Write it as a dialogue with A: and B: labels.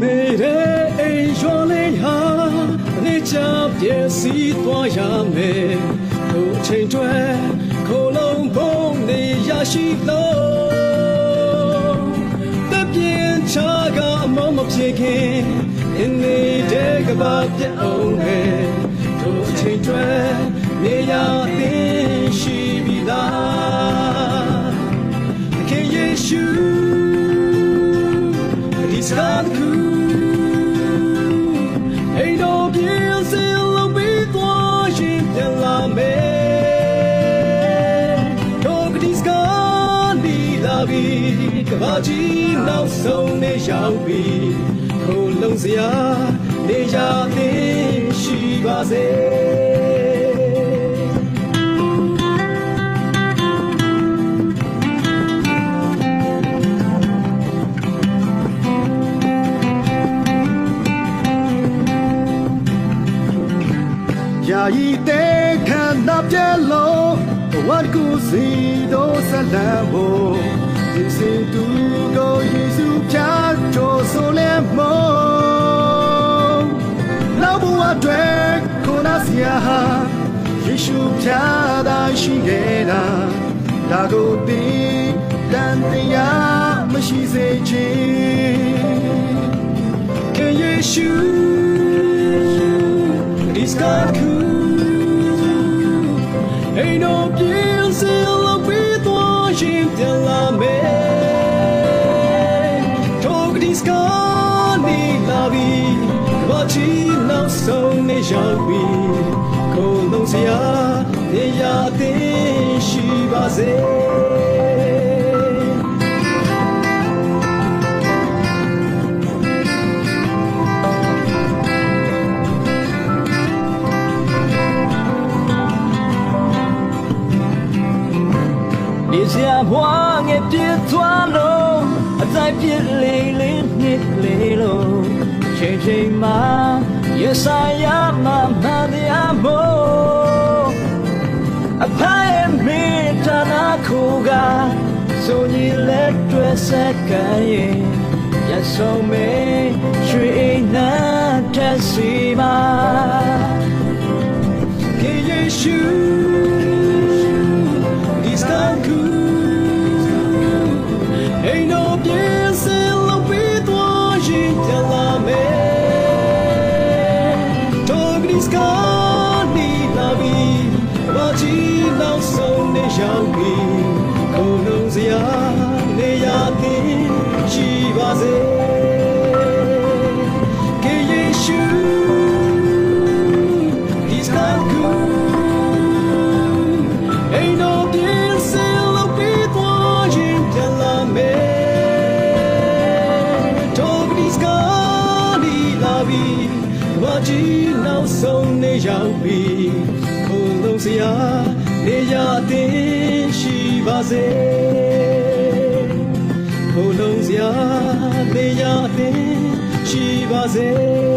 A: မေတဲ့အိမ်ရွာလေးဟာနေချပြည့်စည်သွားရမယ်တို့အချိန်တွေခိုးလုံးပုံနေရရှိလို့တပြင်းချကအမောင်းမဖြစ်ခင်အင်းနေတဲ့ကဘာပြတ်အောင်မယ်တို့အချိန်တွေနေရသိရှိပြီးသားခင်ယေရှုဒီစကား ပြီးကဘာကြီးနောက်ဆုံးနေရောက်ပြီးခိုးလုံးစရာနေရသေးရှိပါစေယာယီတဲ့ခန္ဓာပြလုံးဝတ်ကူစီတို့ဆလံဖို့ဒီစင်သူကိုယေရှုပြ ချောဆိုလဲမောနောက်ဘဝတွေကိုနာစီယာဟာယေရှုပြတာရှိခဲ့တာဒါကိုဒီတန်တရားမရှိစေခြင်း Can you shoot this God Watching now so ne yawi Ko long sia ne ya tin shi ba se
B: နေစရာဘွားငယ်ပြည့်သွားလို့အတိုင်းပြည့်လေးလေးနှစ်လေးလို့ချိန်ချိန်မှာ ရဆိုင်ရမှာမတရားမို့အ
A: yawi Ko long sia ne ya tin shi ba se Can you shoot this God cool Ain't no bills in love with watching the lame Talk this God need love Watching now so ne yawi Ko long sia ne ya tin shi ba se ခိုးလုံးစရာနေရတဲ့ရှိပါစေ